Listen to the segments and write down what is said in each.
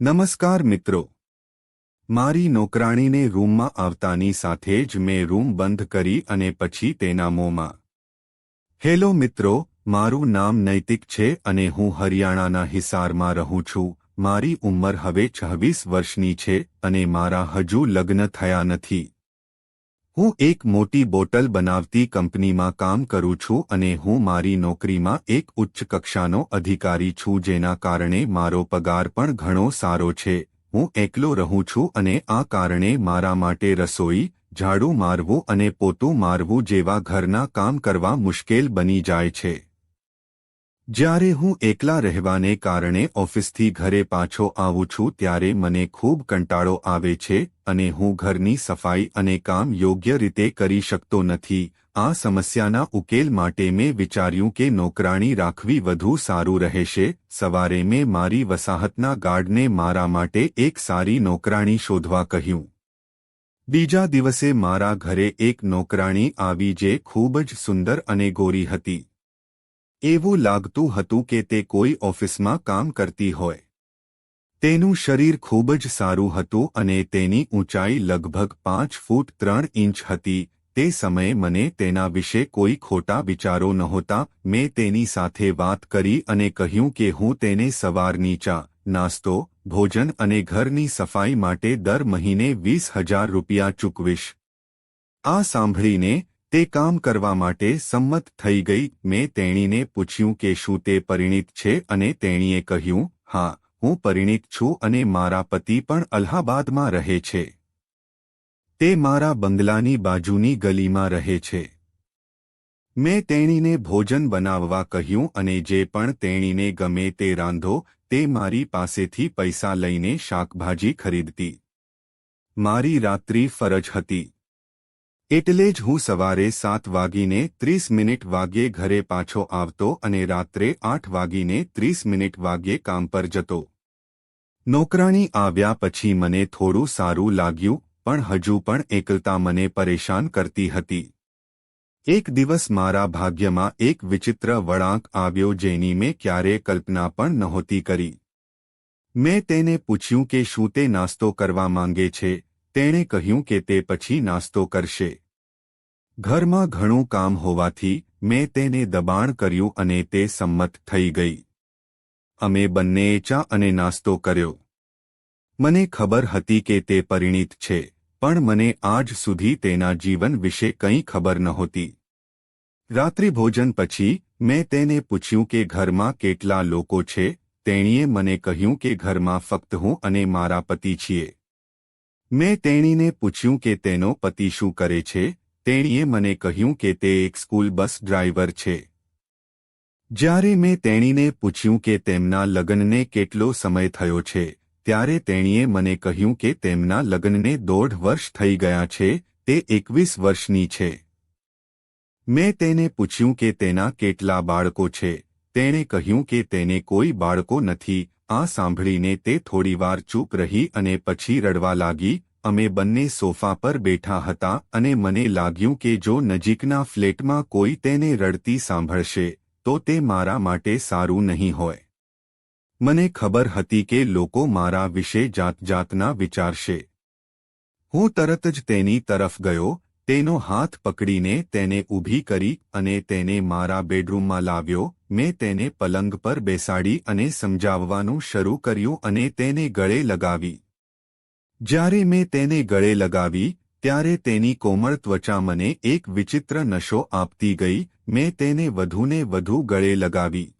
નમસ્કાર મિત્રો. મારી નોકરાણીને રૂમમાં આવતાની સાથે જ મેં રૂમ બંધ કરી અને પછી તેના મોંમાં. હેલો મિત્રો, મારું નામ નૈતિક છે અને હું હરિયાણાના હિસારમાં રહું છું. મારી ઉંમર હવે છવ્વીસ વર્ષની છે અને મારા હજુ લગ્ન થયા નથી. હું એક મોટી બોટલ બનાવતી કંપનીમાં કામ કરું છું અને હું મારી નોકરીમાં એક ઉચ્ચ કક્ષાનો અધિકારી છું જેના કારણે મારો પગાર પણ ઘણો સારો છે. હું એકલો રહું છું અને આ કારણે મારા માટે રસોઈ, ઝાડુ મારવું અને પોતું મારવું જેવા ઘરના કામ કરવા મુશ્કેલ બની જાય છે. જ્યારે હું એકલા રહેવાને કારણે ઓફિસથી ઘરે પાછો આવું છું ત્યારે મને ખૂબ કંટાળો આવે છે અને હું ઘરની સફાઈ અને કામ યોગ્ય રીતે કરી શકતો નથી. આ સમસ્યાના ઉકેલ માટે મેં વિચાર્યું કે નોકરાણી રાખવી વધુ સારું રહેશે. સવારે મેં મારી વસાહતના ગાર્ડને મારા માટે એક સારી નોકરાણી શોધવા કહ્યું. બીજા દિવસે મારા ઘરે એક નોકરાણી આવી જે ખૂબ જ સુંદર અને ગોરી હતી. એવું લાગતું હતું કે તે કોઈ ઓફિસમાં કામ કરતી હોય. તેનું શરીર ખૂબ જ સારું હતું અને તેની ઊંચાઈ લગભગ પાંચ ફૂટ ત્રણ ઇંચ હતી. તે સમયે મને તેના વિશે કોઈ ખોટા વિચારો નહોતા. મેં તેની સાથે વાત કરી અને કહ્યું કે હું તેને સવારની ચા, નાસ્તો, ભોજન અને ઘરની સફાઈ માટે દર મહિને વીસ હજાર રૂપિયા ચૂકવીશ. આ સાંભળીને તે કામ કરવા માટે સંમત થઈ ગઈ, મેં તેણીને પૂછ્યું કે શું તે પરિણીત છે અને તેણીએ કહ્યું, હા, હું પરિણીત છું અને મારા પતિ પણ અલ્હાબાદમાં રહે છે. તે મારા બંગલાની બાજુની ગલીમાં રહે છે. મેં તેણીને ભોજન બનાવવા કહ્યું અને જે પણ તેણીને ગમે તે રાંધો, તે મારી પાસેથી પૈસા લઈને શાકભાજી ખરીદતી. મારી રાત્રિ ફરજ હતી. એટલે જ હું સવારે સાત વાગીને ત્રીસ મિનિટ વાગ્યે ઘરે પાછો આવતો અને રાત્રે આઠ વાગીને ત્રીસ મિનિટ વાગ્યે કામ પર જતો. નોકરાણી આવ્યા પછી મને થોડું સારું લાગ્યું, પણ હજુ પણ એકલતા મને પરેશાન કરતી હતી. એક દિવસ મારા ભાગ્યમાં એક વિચિત્ર વળાંક આવ્યો જેની મેં ક્યારે કલ્પના પણ નહોતી કરી. મેં તેને પૂછ્યું કે શું તે નાસ્તો કરવા માંગે છે? તેણે કહ્યું કે તે પછી નાસ્તો કરશે. ઘરમાં ઘણું કામ હોવાથી મેં તેને દબાણ કર્યું અને તે સંમત થઈ ગઈ. અમે બંનેએ ચા અને નાસ્તો કર્યો. મને ખબર હતી કે તે પરિણીત છે, પણ મને આજ સુધી તેના જીવન વિશે કંઈ ખબર નહોતી. રાત્રિભોજન પછી મેં તેને પૂછ્યું કે ઘરમાં કેટલા લોકો છે, તેણીએ મને કહ્યું કે ઘરમાં ફક્ત હું અને મારા પતિ છીએ. મેં તેણીને પૂછ્યું કે તેનો પતિ શું કરે છે? તેણીએ મને કહ્યું કે તે એક સ્કૂલ બસ ડ્રાઈવર છે. જ્યારે મેં તેણીને પૂછ્યું કે તેમના લગ્નને કેટલો સમય થયો છે, ત્યારે તેણીએ મને કહ્યું કે તેમના લગ્નને દોઢ વર્ષ થઈ ગયા છે, તે એકવીસ વર્ષની છે. મેં તેને પૂછ્યું કે તેના કેટલા બાળકો છે? તેણે કહ્યું કે તેને કોઈ બાળકો નથી આ સાંભળીને તે થોડીવાર ચૂપ રહી અને પછી રડવા લાગી, અમે બંને સોફા પર બેઠા હતા અને મને લાગ્યું કે જો નજીકના ફ્લેટમાં કોઈ તેને રડતી સાંભળશે, તો તે મારા માટે સારું નહીં હોય. મને ખબર હતી કે લોકો મારા વિશે જાતજાતના વિચારશે. હું તરત જ તેની તરફ ગયો, તેનો હાથ પકડીને તેને ઊભી કરી અને તેને મારા બેડરૂમમાં લાવ્યો મેં તેને પલંગ પર બેસાડી અને સમજાવવાનું શરૂ કર્યું અને તેને ગળે લગાવી. જ્યારે મેં તેને ગળે લગાવી, ત્યારે તેની કોમળ ત્વચા મને એક વિચિત્ર નશો આપતી ગઈ, મેં તેને વધુને વધુ ગળે લગાવી.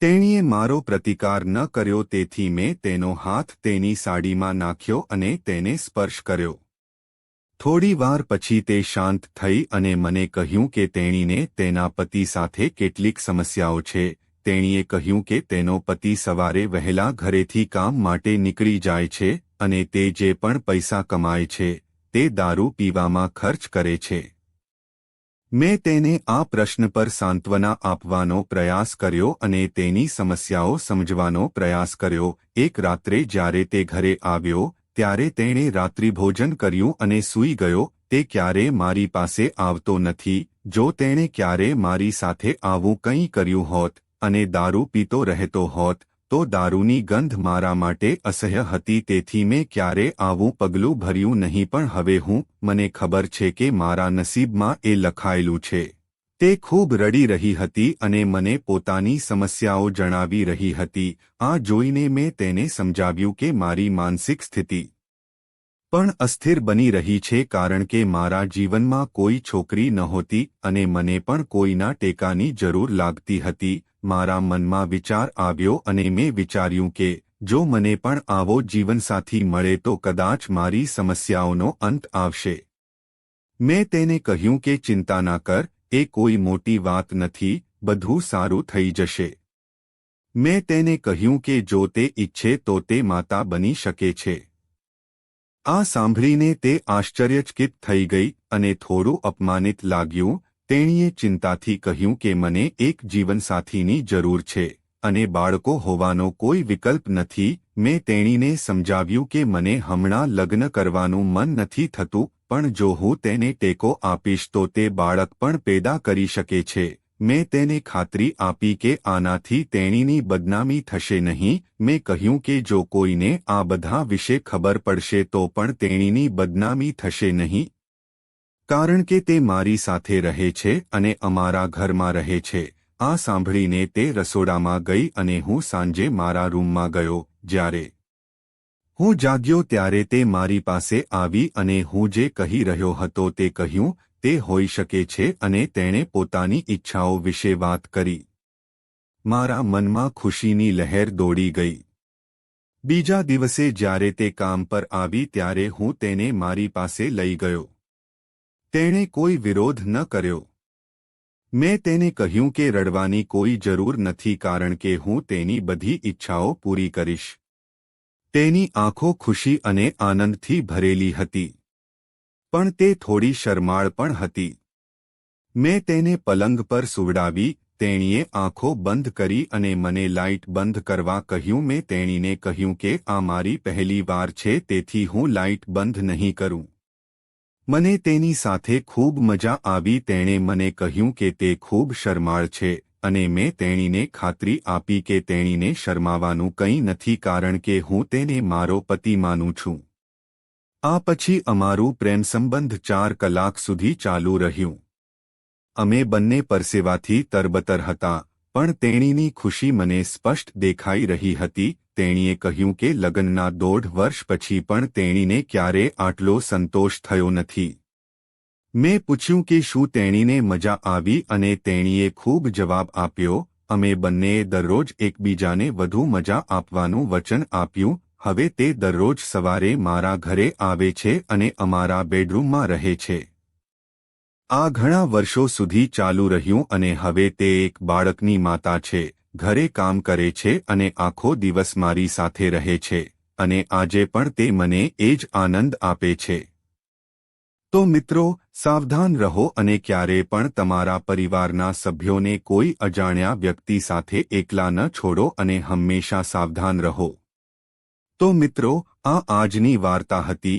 તેણીએ મારો પ્રતિકાર ન કર્યો તેથી મેં તેનો હાથ તેની સાડીમાં નાખ્યો અને તેને સ્પર્શ કર્યો. થોડી વાર પછી તે શાંત થઈ અને મને કહ્યું કે તેણીને તેના પતિ સાથે કેટલીક સમસ્યાઓ છે. તેણીએ કહ્યું કે તેનો પતિ સવારે વહેલા ઘરેથી કામ માટે નીકળી જાય છે અને તે જે પણ પૈસા કમાય છે, તે દારૂ પીવામાં ખર્ચ કરે છે. મેં તેને આ પ્રશ્ન પર સાંત્વના આપવાનો પ્રયાસ કર્યો અને તેની સમસ્યાઓ સમજવાનો પ્રયાસ કર્યો. એક રાત્રે જ્યારે તે ઘરે આવ્યો ત્યારે તેણે રાત્રિભોજન કર્યું અને સૂઈ ગયો, તે ક્યારે મારી પાસે આવતો નથી, જો તેણે ક્યારે મારી સાથે આવું કંઈ કર્યું હોત, અને દારૂ પીતો રહેતો હોત, તો દારૂની ગંધ મારા માટે અસહ્ય હતી, તેથી મેં ક્યારે આવું પગલું ભર્યું નહીં, પણ હવે હું, મને ખબર છે કે મારા નસીબમાં એ લખાયેલું છે. તે ખૂબ રડી રહી હતી અને મને પોતાની સમસ્યાઓ જણાવી રહી હતી. આ જોઈને મેં તેને સમજાવ્યું કે મારી માનસિક સ્થિતિ પણ અસ્થિર બની રહી છે કારણ કે મારા જીવનમાં કોઈ છોકરી નહોતી અને મને પણ કોઈના ટેકાની જરૂર લાગતી હતી. મારા મનમાં વિચાર આવ્યો અને મેં વિચાર્યું કે જો મને પણ આવો જીવનસાથી મળે તો કદાચ મારી સમસ્યાઓનો અંત આવશે. મેં તેને કહ્યું કે ચિંતા ના કર એ કોઈ મોટી વાત નથી, બધું સારું થઈ જશે. મેં તેને કહ્યું કે જો તે ઈચ્છે તો તે માતા બની શકે છે. આ સાંભળીને તે આશ્ચર્યચકિત થઈ ગઈ અને થોડું અપમાનિત લાગ્યું, તેણીએ ચિંતાથી કહ્યું કે મને એક જીવનસાથીની જરૂર છે, અને બાળકો હોવાનો કોઈ વિકલ્પ નથી, મેં તેણીને સમજાવ્યું કે મને હમણાં લગ્ન કરવાનું મન નથી થતું પણ જો હું તેને ટેકો આપીશ તો તે બાળક પણ પેદા કરી શકે છે. મેં તેને ખાતરી આપી કે આનાથી તેણીની બદનામી થશે નહીં. મેં કહ્યું કે જો કોઈને આ બધા વિશે ખબર પડશે તો પણ તેણીની બદનામી થશે નહીં. કારણ કે તે મારી સાથે રહે છે અને અમારા ઘરમાં રહે છે. આ સાંભળીને તે રસોડામાં ગઈ અને હું સાંજે મારા રૂમમાં ગયો, જ્યારે હું જાગ્યો ત્યારે તે મારી પાસે આવી અને હું જે કહી રહ્યો હતો તે કહ્યું, તે હોઈ શકે છે અને તેણે પોતાની ઈચ્છાઓ વિશે વાત કરી. મારા મનમાં ખુશીની લહેર દોડી ગઈ. બીજા દિવસે જ્યારે તે કામ પર આવી ત્યારે હું તેને મારી પાસે લઈ ગયો. તેણે કોઈ વિરોધ ન કર્યો. મેં તેને કહ્યું કે રડવાની કોઈ જરૂર નથી કારણ કે હું તેની બધી ઈચ્છાઓ પૂરી કરીશ. તેની આંખો ખુશી અને આનંદથી ભરેલી હતી. પણ તે થોડી શરમાળ પણ હતી. મેં તેને પલંગ પર સુવડાવી, તેણીએ આંખો બંધ કરી અને મને લાઇટ બંધ કરવા કહ્યું. મેં તેણીને કહ્યું કે, આ મારી પહેલી વાર છે, તેથી હું લાઇટ બંધ નહીં કરું. મને તેની સાથે ખૂબ મજા આવી. તેણે મને કહ્યું કે, તે ખૂબ શરમાળ છે. અને મેં તેણીને ખાતરી આપી કે તેણીને શરમાવાનું કંઈ નથી કારણ કે હું તેને મારો પતિ માનું છું. આ પછી અમારું પ્રેમ સંબંધ ચાર કલાક સુધી ચાલુ રહ્યું. અમે બંને પરસેવાથી તરબતર હતા, પણ તેણીની ખુશી મને સ્પષ્ટ દેખાઈ રહી હતી, તેણીએ કહ્યું કે લગ્નના દોઢ વર્ષ પછી પણ તેણીને ક્યારે આટલો સંતોષ થયો નથી. મેં પૂછ્યું કે શું તેણીને મજા આવી અને તેણીએ ખૂબ જવાબ આપ્યો, અમે બંનેએ દરરોજ એકબીજાને વધુ મજા આપવાનું વચન આપ્યું, હવે તે દરરોજ સવારે મારા ઘરે આવે છે અને અમારા બેડરૂમમાં રહે છે. આ ઘણા વર્ષો સુધી ચાલુ રહ્યું અને હવે તે એક બાળકની માતા છે, ઘરે કામ કરે છે અને આખો દિવસ મારી સાથે રહે છે, અને આજે પણ તે મને એ જ આનંદ આપે છે. તો મિત્રો સાવધાન રહો અને ક્યારે પણ તમારા પરિવારના સભ્યોને કોઈ અજાણ્યા વ્યક્તિ સાથે એકલા ન છોડો અને હંમેશા સાવધાન રહો. તો મિત્રો, આ આજની વાર્તા હતી